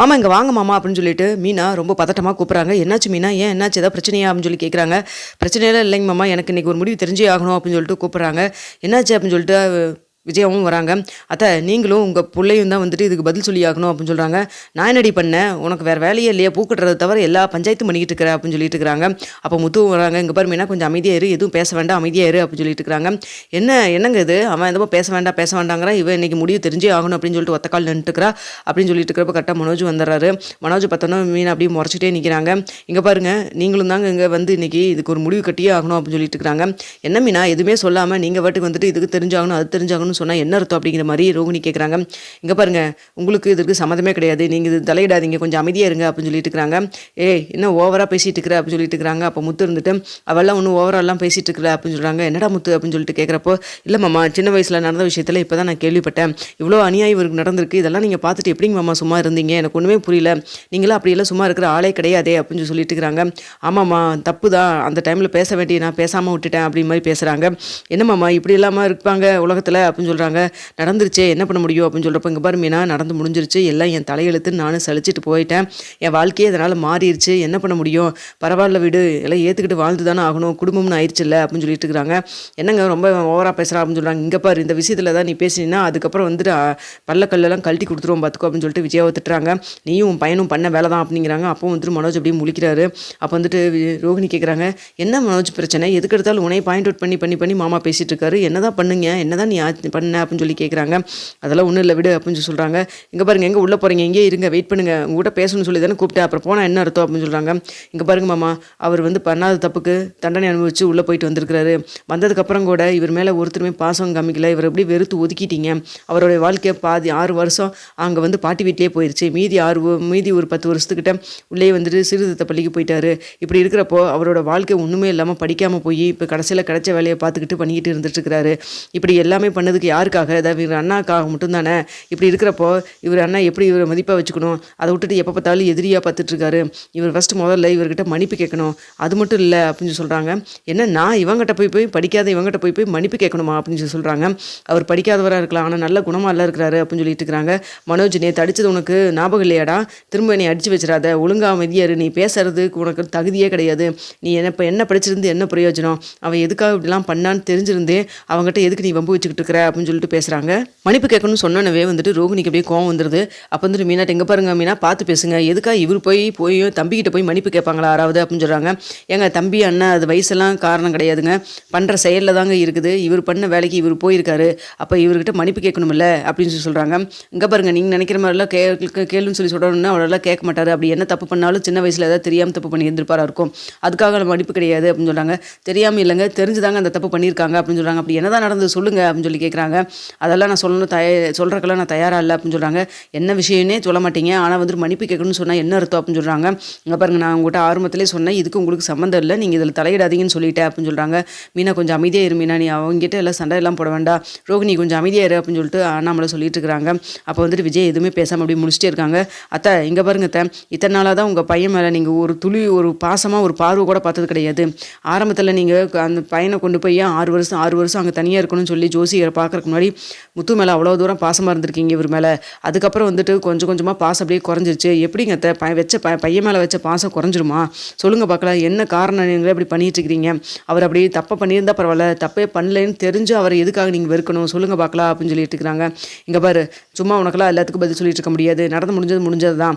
மாமா இங்கே வாங்க மாமா அப்படின்னு சொல்லிட்டு மீனா ரொம்ப பதட்டமாக கூப்பிட்றாங்க. என்னாச்சு மீனா? ஏன் என்னாச்சு? ஏதாவது பிரச்சனையா? அப்படின்னு சொல்லி கேட்குறாங்க பிரச்சனையெல்லாம் இல்லைங்க மாமா எனக்கு இன்றைக்கி ஒரு முடிவு தெரிஞ்சே ஆகணும் அப்படின்னு சொல்லிட்டு கூப்பிட்றாங்க. என்னாச்சு அப்படின்னு சொல்லிட்டு விஜயாவும் வராங்க. அத்தை நீங்களும் உங்கள் பிள்ளையும் தான் வந்துட்டு இதுக்கு பதில் சொல்லி ஆகணும் அப்படின்னு சொல்கிறாங்க நான் என்னடி பண்ணேன் உனக்கு வேறு வேலையே இல்லையா? பூக்கட்டுறதை தவிர எல்லா பஞ்சாயத்தும் பண்ணிக்கிட்டு இருக்கிற அப்படின்னு சொல்லிட்டு இருக்கிறாங்க. அப்போ முத்துவும் வராங்க இங்கே பாரு மீனா கொஞ்சம் அமைதியாக இரு. எதுவும் பேச வேண்டாம் அமைதியாக இரு அப்படின்னு சொல்லிட்டு இருக்கிறாங்க. என்ன என்னங்க இது? அவன் எதுவும் பேச வேண்டாம் பேச வேண்டாங்கிறான் இவன் இன்றைக்கி முடிவு தெரிஞ்சே ஆகணும் அப்படின்னு சொல்லிட்டு ஒத்தக்கால் நின்றுக்கிறா அப்படின்னு சொல்லிட்டு இருக்கிறப்ப கரெக்டாக மனோஜ் வந்துடுறாரு. மனோஜ் பார்த்தோன்னா மீன் அப்படியே முறைச்சிட்டே நிற்கிறாங்க இங்கே பாருங்கள் நீங்களும் தாங்க இங்கே வந்து இன்றைக்கி இதுக்கு ஒரு முடிவு கட்டியே ஆகணும் அப்படின்னு சொல்லிட்டு இருக்கிறாங்க. என்ன மீனா? எதுவுமே சொல்லாமல் நீங்கள் வாட்டுக்கு வந்துட்டு இதுக்கு தெரிஞ்சாகணும் அது தெரிஞ்சாகணும் சொன்னால் என்ன அர்த்தம் அப்படிங்கிற மாதிரி ரோகிணி கேட்குறாங்க இங்கே பாருங்கள் உங்களுக்கு இதுக்கு சம்மந்தமே கிடையாது. நீங்கள் இது தலையிடாதீங்க கொஞ்சம் அமைதியாக இருங்க அப்படின்னு சொல்லிட்டு இருக்கிறாங்க. ஏய் என்ன ஓவராக பேசிகிட்டு இருக்கிற அப்படின்னு சொல்லிட்டு இருக்கிறாங்க. அப்போ முத்து இருந்துட்டு அவெல்லாம் ஒன்றும் ஓவராலாம் பேசிகிட்டு இருக்கிற அப்படின்னு சொல்கிறாங்க என்னடா முத்து? அப்படின்னு சொல்லிட்டு கேட்குறப்போ இல்லை மாமா சின்ன வயசில் நடந்த விஷயத்தில் இப்போ தான் நான் கேள்விப்பட்டேன். இவ்வளோ அநியாயம் இவருக்கு நடந்திருக்கு. இதெல்லாம் நீங்கள் பார்த்துட்டு எப்படிங்க மாமா சும்மா இருந்தீங்க? எனக்கு ஒன்றுமே புரியல. நீங்களாம் அப்படியெல்லாம் சும்மா இருக்கிற ஆளே கிடையாதே அப்படின்னு சொல்லிட்டு இருக்கிறாங்க. ஆமாம்மா தப்பு தான் அந்த டைமில் பேச வேண்டிய நான் பேசாமல் விட்டுட்டேன் அப்படி மாதிரி பேசுகிறாங்க என்னம்மாம்மா இப்படி இல்லாமல் இருப்பாங்க உலகத்தில்? அப்படின்னு அப்படின்னு சொல்கிறாங்க நடந்துருச்சே என்ன பண்ண முடியும் அப்படின்னு சொல்கிறப்ப இங்கே பாரு மீனா நடந்து முடிஞ்சிருச்சு. எல்லாம் என் தலையெழுத்து நானும் சலிச்சிட்டு போயிட்டேன். என் வாழ்க்கையே அதனால் மாறிடுச்சு என்ன பண்ண முடியும்? பரவாயில்ல வீடு. எல்லாம் ஏற்றுக்கிட்டு வாழ்ந்து தானே ஆகணும். குடும்பம்னு ஆயிடுச்சுல்ல அப்படின்னு சொல்லிட்டு இருக்கிறாங்க என்னங்க ரொம்ப ஓவராக பேசுகிறா அப்படின்னு சொல்கிறாங்க இங்கே பாரு இந்த விஷயத்தில் தான் நீ பேசினீன்னா அதுக்கப்புறம் வந்துட்டு அ, கல்லெல்லாம் கழட்டி கொடுத்துருவோம் பார்த்துக்கோ அப்படின்னு சொல்லிட்டு விஜயாவை திட்டுறாங்க. நீயும் உன் பையனும் பண்ண வேலை தான் அப்படிங்கிறாங்க. அப்போ வந்துட்டு மனோஜ் அப்படியே முழிக்கிறாரு. அப்போ வந்துட்டு ரோஹிணி ரோகிணி கேட்குறாங்க என்ன மனோஜ் பிரச்சனை? எதுக்கு எடுத்தாலும் உனையை பாயிண்ட் அவுட் பண்ணி பண்ணி பண்ணி மாமா பேசிகிட்டு இருக்காரு. என்னதான் பண்ணுங்க? என்னதான் நீ ஆ- பண்ண அப்படின்னு சொல்லி கேட்குறாங்க அதெல்லாம் ஒன்றும் இல்லை விடு அப்படின்னு சொல்லி சொல்கிறாங்க இங்கே பாருங்க எங்கே உள்ளே போகிறீங்க எங்கேயே இருங்க வெயிட் பண்ணுங்க. உங்கள்கிட்ட பேசணும்னு சொல்லி தானே கூப்பிட்டேன். அப்புறம் போனால் என்ன அர்த்தம் அப்படின்னு சொல்கிறாங்க இங்கே பாருங்க மாமா அவர் வந்து பண்ணாத தப்புக்கு தண்டனை அனுபவிச்சு உள்ளே போயிட்டு வந்திருக்கிறாரு. வந்ததுக்கப்புறம் கூட இவர் மேலே ஒருத்தருமே பாசம் காமிக்கல. இவர் எப்படி வெறுத்து ஒதுக்கிட்டீங்க? அவருடைய வாழ்க்கையை பாதி ஆறு வருஷம் அங்கே வந்து பாட்டி வீட்டிலே போயிருச்சு. மீதி ஆறு மீதி ஒரு பத்து வருஷத்துக்கிட்ட உள்ளே வந்துட்டு சிறுதத்தை பள்ளிக்கு போயிட்டாரு. இப்படி இருக்கிறப்போ அவரோட வாழ்க்கை ஒன்றுமே இல்லாமல் படிக்காமல் போய் இப்போ கடைசியில் கிடைச்ச வேலையை பார்த்துக்கிட்டு பண்ணிக்கிட்டு இருந்துட்டு இருக்கிறாரு. இப்படி எல்லாமே பண்ணது அதுக்கு யாருக்காக? அதாவது இவர் அண்ணாக்காக மட்டும்தானே? இப்படி இருக்கிறப்போ இவர் அண்ணா எப்படி இவரை மதிப்பாக வச்சுக்கணும்? அதை விட்டுட்டு எப்போ பார்த்தாலும் எதிரியாக பார்த்துட்ருக்காரு. இவர் ஃபஸ்ட்டு முதல்ல இவர்கிட்ட மன்னிப்பு கேட்கணும். அது மட்டும் இல்லை அப்படின்னு சொல்லி சொல்கிறாங்க என்ன நான் இவங்கிட்ட போய் போய் படிக்காத இவங்ககிட்ட போய் போய் மன்னிப்பு கேட்கணுமா? அப்படின்னு சொல்லி சொல்கிறாங்க அவர் படிக்காதவராக இருக்கலாம் ஆனால் நல்ல குணமாக இல்லை இருக்கிறாரு அப்படின்னு சொல்லிட்டு இருக்கிறாங்க. மனோஜ் நீ தடிச்சது உனக்கு ஞாபகம் இல்லையாடா? திரும்ப நீ அடித்து வச்சிடாத. ஒழுங்கா அமைதியாரு நீ பேசுறதுக்கு உனக்கு தகுதியே கிடையாது. நீ என்ன இப்போ என்ன படிச்சிருந்து என்ன பிரயோஜனம்? அவன் எதுக்காக இப்படிலாம் பண்ணான்னு தெரிஞ்சிருந்தே அவங்ககிட்ட எதுக்கு நீ வம்பு வச்சுக்கிட்டு இருக்கிற? அப்படின்னு சொல்லிட்டு பேசுகிறாங்க மன்னிப்பு கேட்கணும்னு சொன்னனவே வந்துட்டு ரோகிணிக்கு அப்படியே கோவம் வந்துடுது அப்போ வந்துட்டு மீனாட்ட எங்கே பாருங்க மீனா பார்த்து பேசுங்க. எதுக்காக இவர் போய் போய் தம்பிக்கிட்ட போய் மன்னிப்பு கேட்பாங்களா ஆறாவது அப்படின்னு சொல்கிறாங்க ஏங்க தம்பி அண்ணன் அது வயசெல்லாம் காரணம் கிடையாதுங்க. பண்ணுற செயலில் தாங்க இருக்குது. இவர் பண்ண வேலைக்கு இவர் போயிருக்காரு. அப்போ இவர்கிட்ட மன்னிப்பு கேட்கணுமில்ல அப்படின்னு சொல்லி சொல்கிறாங்க இங்கே பாருங்க நீங்கள் நினைக்கிற மாதிரிலாம் கே கேள்வின்னு கேளுன்னு சொல்லி சொல்கிறோன்னா அவரெல்லாம் கேட்க மாட்டார். அப்படி என்ன தப்பு பண்ணாலும் சின்ன வயசில் ஏதாவது தெரியாமல் தப்பு பண்ணி இருந்திருப்பாரா இருக்கும். அதுக்காக நம்ம மன்னிப்பு கிடையாது. அப்படின்னு சொல்கிறாங்க தெரியாமல் இல்லைங்க தெரிஞ்சுதாங்க அந்த தப்பு பண்ணியிருக்காங்க. அப்படின்னு சொல்கிறாங்க அப்படி என்னதான் நடந்தது சொல்லுங்க. அப்படின்னு சொல்லி கேட்குறாங்க அதெல்லாம் நான் சொல்லணும் தய சொல்கிறக்கெல்லாம் நான் தயாராக இல்லை அப்படின்னு சொல்கிறாங்க என்ன விஷயம்னே சொல்ல மாட்டீங்க. ஆனால் வந்துட்டு மன்னிப்பு கேட்கணும்னு சொன்னால் என்ன அர்த்தம் அப்படின்னு சொல்கிறாங்க இங்கே பாருங்க நான் உங்கள்கிட்ட ஆரம்பத்திலே சொன்னேன். இதுக்கு உங்களுக்கு சம்மந்தம் இல்லை. நீங்கள் இதில் தலையிடாதீங்கன்னு சொல்லிட்டேன் அப்படின்னு சொல்கிறாங்க மீனா கொஞ்சம் அமைதியாக இரு மீனா. நீ அவங்ககிட்ட எல்லாம் சண்டை எல்லாம் போட வேண்டாம். ரோகிணி கொஞ்சம் அமைதியாக இரு அப்படின்னு சொல்லிட்டு அண்ணாமலை சொல்லிட்டு இருக்கிறாங்க. அப்போ வந்துட்டு விஜய் எதுவுமே பேசாமல் அப்படி முடிச்சிட்டே இருக்காங்க. அத்தை இங்கே பாருங்க அத்தை. இத்தனை நாளாக தான் உங்கள் பையன் மேலே நீங்கள் ஒரு துளி ஒரு பாசமாக ஒரு பார்வை கூட பார்த்தது கிடையாது. ஆரம்பத்தில் நீங்கள் அந்த பையனை கொண்டு போய் ஆறு வருஷம் ஆறு வருஷம் அங்கே தனியாக இருக்கணும்னு சொல்லி ஜோசியரை பார்க்குறதுக்கு முன்னாடி முத்து மேலே அவ்வளோ தூரம் பாசமாக இருந்திருக்கீங்க இவர் மேலே. அதுக்கப்புறம் வந்துட்டு கொஞ்சம் கொஞ்சமாக பாசம் அப்படியே குறைஞ்சிருச்சு. எப்படிங்க அத்தை ப வச்ச ப பையன் மேலே வச்ச பாசம் குறைஞ்சிருமா? சொல்லுங்கள் பார்க்கலாம். என்ன காரணம் நீங்களே இப்படி பண்ணிகிட்டு இருக்கிறீங்க அவர் அப்படி தப்பை பண்ணியிருந்தா பரவாயில்ல. தப்பே பண்ணலைன்னு தெரிஞ்சு அவர் எதுக்காக நீங்கள் வெறுக்கணும்? சொல்லுங்கள் பார்க்கலாம் அப்படின்னு சொல்லிட்டு இருக்கிறாங்க இங்கே பாரு சும்மா உனக்கெல்லாம் எல்லாத்துக்கும் பதில் சொல்லிட்டு இருக்க முடியாது. நடந்து முடிஞ்சது முடிஞ்சது தான்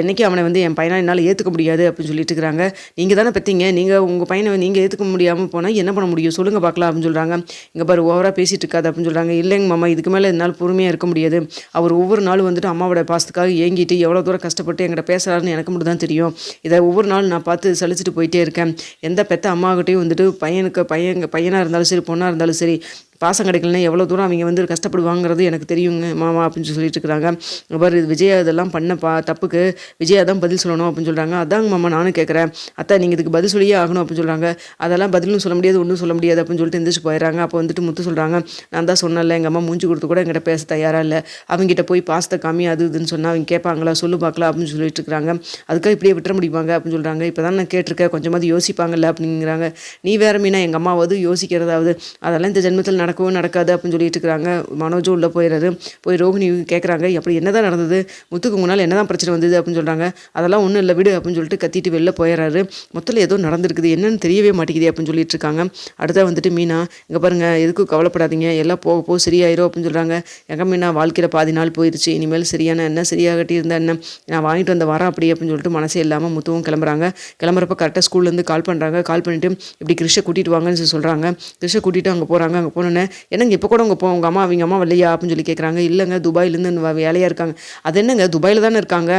என்றைக்கும் அவனை வந்து என் பையனாக என்னால் ஏற்றுக்க முடியாது அப்படின்னு சொல்லிட்டு இருக்கிறாங்க. நீங்கள் தானே பெற்றீங்க நீங்கள் உங்கள் பையனை நீங்கள் ஏற்றுக்க முடியாமல் போனால் என்ன பண்ண முடியும்? சொல்லுங்கள் பார்க்கலாம் அப்படின்னு சொல்கிறாங்க இங்கே பாரு ஓவராக பேசிகிட்டு இருக்காது அப்படின்னு சொல்கிறாங்க இல்லைங்க மாமா இதுக்கு மேலே என்னால் பொறுமையாக இருக்க முடியாது. அவர் ஒவ்வொரு நாளும் வந்துட்டு அம்மாவோட பாசத்துக்காக ஏங்கிட்டு எவ்வளோ தூரம் கஷ்டப்பட்டு எங்கிட்ட பேசுகிறாருன்னு எனக்கு மட்டும் தான் தெரியும். இதை ஒவ்வொரு நாளும் நான் பார்த்து சலிச்சிட்டு போயிட்டே இருக்கேன். எந்த பெத்த அம்மாக்கிட்டையும் வந்துட்டு பையனுக்கு பையன் பையனாக இருந்தாலும் சரி பொண்ணாக இருந்தாலும் சரி பாசம் கிடைக்கலன்னா எவ்வளோ தூரம் அவங்க வந்து கஷ்டப்படுவாங்கிறது எனக்கு தெரியுங்க மாமா அப்படின்னு சொல்லிட்டு இருக்கிறாங்க இங்க இது விஜயா இதெல்லாம் பண்ண பா தப்புக்கு விஜயா தான் பதில் சொல்லணும் அப்படின்னு சொல்கிறாங்க அதாங்க மாமா நானும் கேட்குறேன் அத்தா நீங்கள் இதுக்கு பதில் சொல்லியே ஆகணும் அப்படின்னு சொல்கிறாங்க அதெல்லாம் பதிலும் சொல்ல முடியாது ஒன்றும் சொல்ல முடியாது அப்படின்னு சொல்லிட்டு எந்திரிச்சு போயிடுறாங்க. அப்போ வந்துட்டு முத்து சொல்கிறாங்க நான் தான் சொன்னல எங்கள் அம்மா மூஞ்சி கொடுத்து கூட எங்கிட்ட பேச தயாராக இல்லை. அவங்ககிட்ட போய் பாசத்தை கம்மி அது இதுன்னு சொன்னால் அவங்க கேட்பாங்களா சொல்லு பார்க்கலாம் அப்படின்னு சொல்லிட்டு இருக்கிறாங்க அதுக்காக இப்படியே விட்டுற முடியுமாங்க அப்படின்னு சொல்கிறாங்க இப்போ தான் நான் கேட்டிருக்கேன் கொஞ்சமாவது யோசிப்பாங்கல்ல அப்படிங்கிறாங்க. நீ வேற மீனா எங்கள் அம்மாவது யோசிக்கிறதாவது. அதெல்லாம் இந்த ஜென்மத்தில் நடக்க நடக்கவும் நடக்காது அப்படின்னு சொல்லிட்டு இருக்கிறாங்க. மனோஜும் உள்ளே போயிடுறாரு போய் ரோகிணி கேட்குறாங்க அப்படி என்ன தான் நடந்தது? முத்துக்கு முன்னால் என்ன தான் பிரச்சனை வந்தது அப்படின்னு சொல்கிறாங்க அதெல்லாம் ஒன்றும் இல்லை விடு அப்படின்னு சொல்லிட்டு கத்திட்டு வெளில போயிடுறாரு மொத்தத்தில் ஏதோ நடந்திருக்குது. என்னன்னு தெரியவே மாட்டேங்குது அப்படின்னு சொல்லிட்டு இருக்காங்க. அடுத்தா வந்துட்டு மீனா இங்கே பாருங்க எதுக்கும் கவலைப்படாதீங்க. எல்லாம் போக போக சரியாயிரும் அப்படின்னு சொல்கிறாங்க எங்கள் மீனா வாழ்க்கையில் பாதி நாள் போயிடுச்சு இனிமேல் சரியான என்ன சரியாகட்டி இருந்தால் என்ன? நான் வாங்கிட்டு வந்த வரேன் அப்படி அப்படின்னு சொல்லிட்டு மனசே இல்லாமல் முத்துவும் கிளம்புறாங்க. கிளம்புறப்ப கரெக்டாக ஸ்கூல்லேருந்து கால் பண்ணுறாங்க கால் பண்ணிட்டு இப்படி கிருஷை கூட்டிகிட்டு வாங்கன்னு சொல்லி சொல்கிறாங்க கிருஷை கூட்டிகிட்டு அங்கே போகிறாங்க அங்கே போனோன்னே என்னங்க இப்போ கூட உங்கள் போ உங்கள் அம்மா அவங்க அம்மா வரலையா? அப்படின்னு சொல்லி கேட்குறாங்க. இல்லைங்க துபாயிலேருந்து வேலையாக இருக்காங்க. அது என்னங்க துபாயில் தானே இருக்காங்க?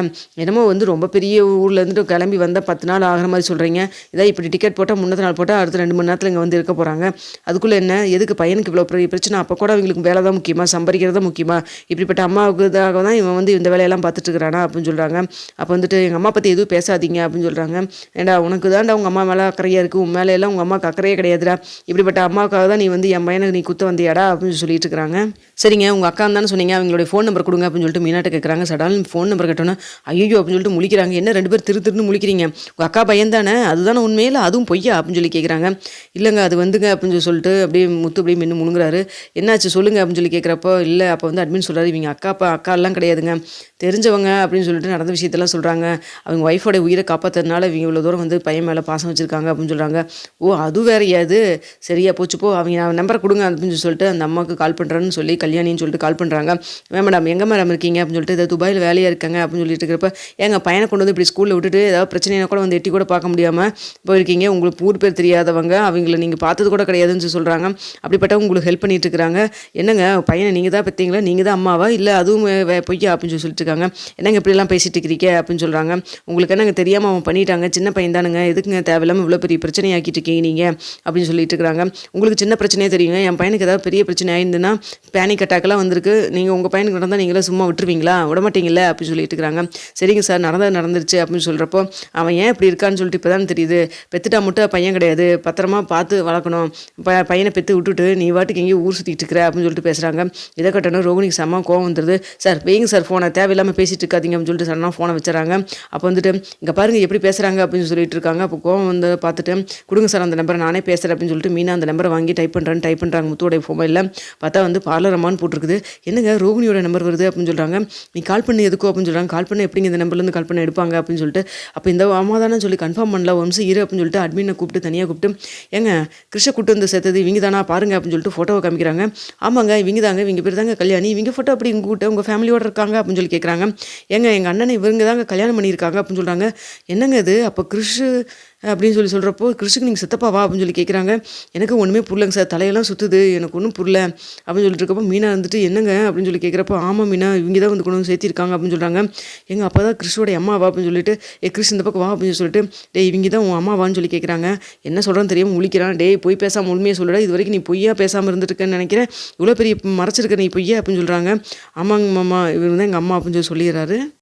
என்னமோ வந்து ரொம்ப பெரிய ஊர்லேருந்து கிளம்பி வந்தால் பத்து நாள் ஆகிற மாதிரி சொல்கிறீங்க இதான் இப்படி டிக்கெட் போட்டால் முன்னத்து நாள் போட்டால் அடுத்த ரெண்டு மணி நேரத்தில் இங்கே வந்து இருக்க போகிறாங்க அதுக்குள்ளே என்ன? எதுக்கு பையனுக்கு இவ்வளோ பெரிய பிரச்சனை? அப்போ கூட அவங்களுக்கு வேலை தான் முக்கியமாக சம்பாதிக்கிறது தான் முக்கியமாக இப்படிப்பட்ட அம்மாவுக்கு தான் தான் இவன் வந்து இந்த வேலையெல்லாம் பார்த்துட்டு இருக்கிறானா? அப்படின்னு சொல்கிறாங்க அப்போ வந்துட்டு எங்கள் அம்மா பற்றி எதுவும் பேசாதீங்க அப்படின்னு சொல்கிறாங்க ஏண்டா உனக்கு தான்டா உங்கள் அம்மா மேலே அக்கறையாக இருக்குது உன் மேலே எல்லாம் உங்கள் அம்மாவுக்கு அக்கறையே கிடையாதுடா. இப்படிப்பட்ட அம்மாவுக்காக தான் நீ வந்து என் பையனுக்கு நீ குத்த வந்தியாடா அப்படின்னு சொல்லிட்டு இருக்கிறாங்க. சரிங்க உங்கள் அக்கா தானே சொன்னீங்க அவங்களுடைய ஃபோன் நம்பர் கொடுங்க அப்படின்னு சொல்லிட்டு மீனாட்ட கேட்குறாங்க சடாலும் ஃபோன் நம்பர் கேட்டோன்னா ஐயோ அப்படின்னு சொல்லிட்டு முழிக்கிறாங்க. என்ன ரெண்டு பேர் திரு திருன்னு முழிக்கிறீங்க? உங்கள் அக்கா பையன் தானே? அதுதானே உண்மையில் அதுவும் பொய்யா? அப்படின்னு சொல்லி கேட்குறாங்க இல்லைங்க அது வந்துங்க அப்படின்னு சொல்லிட்டு அப்படியே முத்து அப்படியே மின்னு முணுங்குறாரு என்னாச்சு? சொல்லுங்க அப்படின்னு சொல்லி கேட்குறப்போ இல்லை அப்போ வந்து அட்மின் சொல்கிறாரு இவங்க அக்கா அப்பா அக்கா எல்லாம் கிடையாதுங்க. தெரிஞ்சவங்க அப்படின்னு சொல்லிட்டு நடந்த விஷயத்தெல்லாம் சொல்கிறாங்க அவங்க ஒய்ஃபோட உயிரை காப்பாற்றுறதுனால இவங்க இவ்வளோ தூரம் வந்து பையன் மேலே பாசம் வச்சுருக்காங்க அப்படின்னு சொல்கிறாங்க ஓ அது வேறையாது சரியா போச்சு போ. அவங்க நம்பரை கொடுங்க அப்படின்னு சொல்லிட்டு அந்த அம்மாவுக்கு கால் பண்ணுறேன்னு சொல்லி கல்யாணின்னு சொல்லிட்டு கால் பண்ணுறாங்க மேடம் எங்கே மேடம் இருக்கீங்க? அப்படின்னு சொல்லிட்டு இதை துபாயில் வேலையாக இருக்காங்க? அப்படின்னு சொல்லிட்டு இருக்கிறப்ப எங்கள் பையனை கொண்டு வந்து இப்படி ஸ்கூலில் விட்டுட்டு ஏதாவது பிரச்சனைனா கூட வந்து எட்டி கூட பார்க்க முடியாமல் போயிருக்கீங்க. உங்களுக்கு ஊர் பேர் தெரியாதவங்க அவங்கள நீங்கள் பார்த்தது கூட கிடையாதுன்னு சொல்லி சொல்கிறாங்க அப்படிப்பட்டவங்க உங்களுக்கு ஹெல்ப் பண்ணிட்டு இருக்காங்க என்னங்க பையனை நீங்கள் தான் பார்த்தீங்களா நீங்கள் தான் அம்மாவா? இல்லை அதுவும் வே- பொய்யா? அப்படின்னு சொல்லி சொல்லிட்டு இருக்காங்க. என்னங்க இப்படிலாம் பேசிட்டு இருக்கிறீங்க? அப்படின்னு சொல்கிறாங்க உங்களுக்கு என்னங்க தெரியாமல் அவன் பண்ணிட்டாங்க? சின்ன பையன் தானுங்க. எதுக்குங்க தேவையில்லாமல் இவ்வளோ பெரிய பிரச்சனையாக்கிட்டு இருக்கீங்க நீங்கள் அப்படின்னு சொல்லிட்டு இருக்கிறாங்க. உங்களுக்கு சின்ன பிரச்சனையே தெரியுங்க. என் பையனுக்கு ஏதாவது பெரிய பிரச்சனை ஆயிருந்துன்னா பேனிக் அட்டாக்லாம் வந்திருக்கு. நீங்கள் உங்கள் பையனுக்கு நடந்தால் நீங்களே சும்மா விட்டுருவீங்களா? விடமாட்டீங்கல்ல? அப்படின்னு சொல்லிட்டு இருக்கிறாங்க சரிங்க சார் நடந்தது நடந்துருச்சு அப்படின்னு சொல்கிறப்போ அவன் ஏன் இப்படி இருக்கான்னு சொல்லிட்டு இப்போ தான் தெரியுது. பெத்துட்டா மட்டும் பையன் கிடையாது. பத்திரமா பார்த்து வளர்க்கணும். ப பையனை பெற்று விட்டுட்டு நீ வாட்டுக்கு எங்கேயும் ஊர் சுற்றிட்டு இருக்கிற அப்படின்னு சொல்லிட்டு பேசுகிறாங்க இதை கட்டணும் ரோகிணிக்கு செம்ம கோவம் வந்துடுது சார் வைங்க சார் ஃபோனை தேவையில்லாமல் பேசிட்டு இருக்காதீங்க அப்படின்னு சொல்லிட்டு சடனாக ஃபோனை வச்சுறாங்க. அப்போ வந்துட்டு இங்கே பாருங்க எப்படி பேசுகிறாங்க அப்படின்னு சொல்லிட்டு இருக்காங்க. அப்போ கோவம் வந்து பார்த்துட்டு கொடுங்க சார் அந்த நம்பரை நானே பேசுகிறேன் அப்படின்னு சொல்லிட்டு மீனா அந்த நம்பரை வாங்கி டைப் பண்ணுறேன்னு டைப் பண்ணுறாங்க முத்துவோடைய மொபைலில் பார்த்தா வந்து பார்லர் அம்மான்னு போட்டிருக்குது. என்னங்க ரோகிணியோட நம்பர் வருது அப்படின்னு சொல்கிறாங்க நீ கால் பண்ணி எதுக்கோ அப்படின்னு சொல்கிறாங்க கால் பண்ண எப்படிங்க இந்த நம்பர்லேருந்து கால் பண்ண எடுப்பாங்க அப்படின்னு சொல்லிட்டு. அப்போ இந்த அம்மா தானே சொல்லி கன்ஃபார்ம் பண்ணல. ஒரு இரு அப்படின்னு சொல்லிட்டு அட்மினை கூப்பிட்டு தனியாக கூப்பிட்டு ஏங்க கிருஷ்ண கூட்டு வந்து சேர்த்தது இவங்க தானா? பாருங்க அப்படின்னு சொல்லிட்டு ஃபோட்டோவை காமிக்கிறாங்க. ஆமாங்க இவங்க தாங்க இவங்க பேர் தாங்க கல்யாணி. இவங்க ஃபோட்டோ அப்படி உங்க கூட்ட உங்கள் ஃபேமிலியோட இருக்காங்க அப்படின்னு சொல்லி கேட்குறாங்க ஏங்க எங்கள் அண்ணனை இவங்க தாங்க கல்யாணம் பண்ணியிருக்காங்க அப்படின்னு சொல்கிறாங்க என்னங்க இது? அப்போ கிறிஷு அப்படின்னு சொல்லி சொல்கிறப்போ கிறிஷுக்கு நீங்கள் சித்தப்பாவா அப்படின்னு சொல்லி கேட்குறாங்க எனக்கு ஒன்றுமே புரியலங்க சார். தலையெல்லாம் சுற்றுது எனக்கு ஒன்றும் புரியல அப்படின்னு சொல்லிட்டு இருக்கப்போ மீனா வந்துட்டு என்னங்க? அப்படின்னு சொல்லி கேட்குறப்போ ஆமாம் மீனா இவங்க தான் வந்து கொண்டு வந்து சேர்த்திருக்காங்க அப்படின்னு சொல்கிறாங்க எங்கள் அப்பா தான் கிறிஷோட அம்மாவா அப்படின்னு சொல்லிட்டு ஏ கிறிஸ் இந்த பக்கம் வா அப்படின்னு சொல்லிட்டு டேய் இவங்க தான் உன் அம்மாவான்னு சொல்லி கேட்குறாங்க என்ன சொல்கிறேன்னு தெரியாமல் முழிக்கிறான். டேய் போய் பேசாமல் உண்மையை சொல்லுடா. இது வரைக்கும் நீ பொய்யா பேசாமல் இருந்துருக்கேன்னு நினைக்கிறேன். இவ்வளோ பெரிய மறைச்சிருக்க நீ பொய்யா அப்படின்னு சொல்கிறாங்க ஆமாங்க மாமா இவர் தான் எங்கள் அம்மா அப்படின்னு சொல்லி சொல்லிடுறாரு.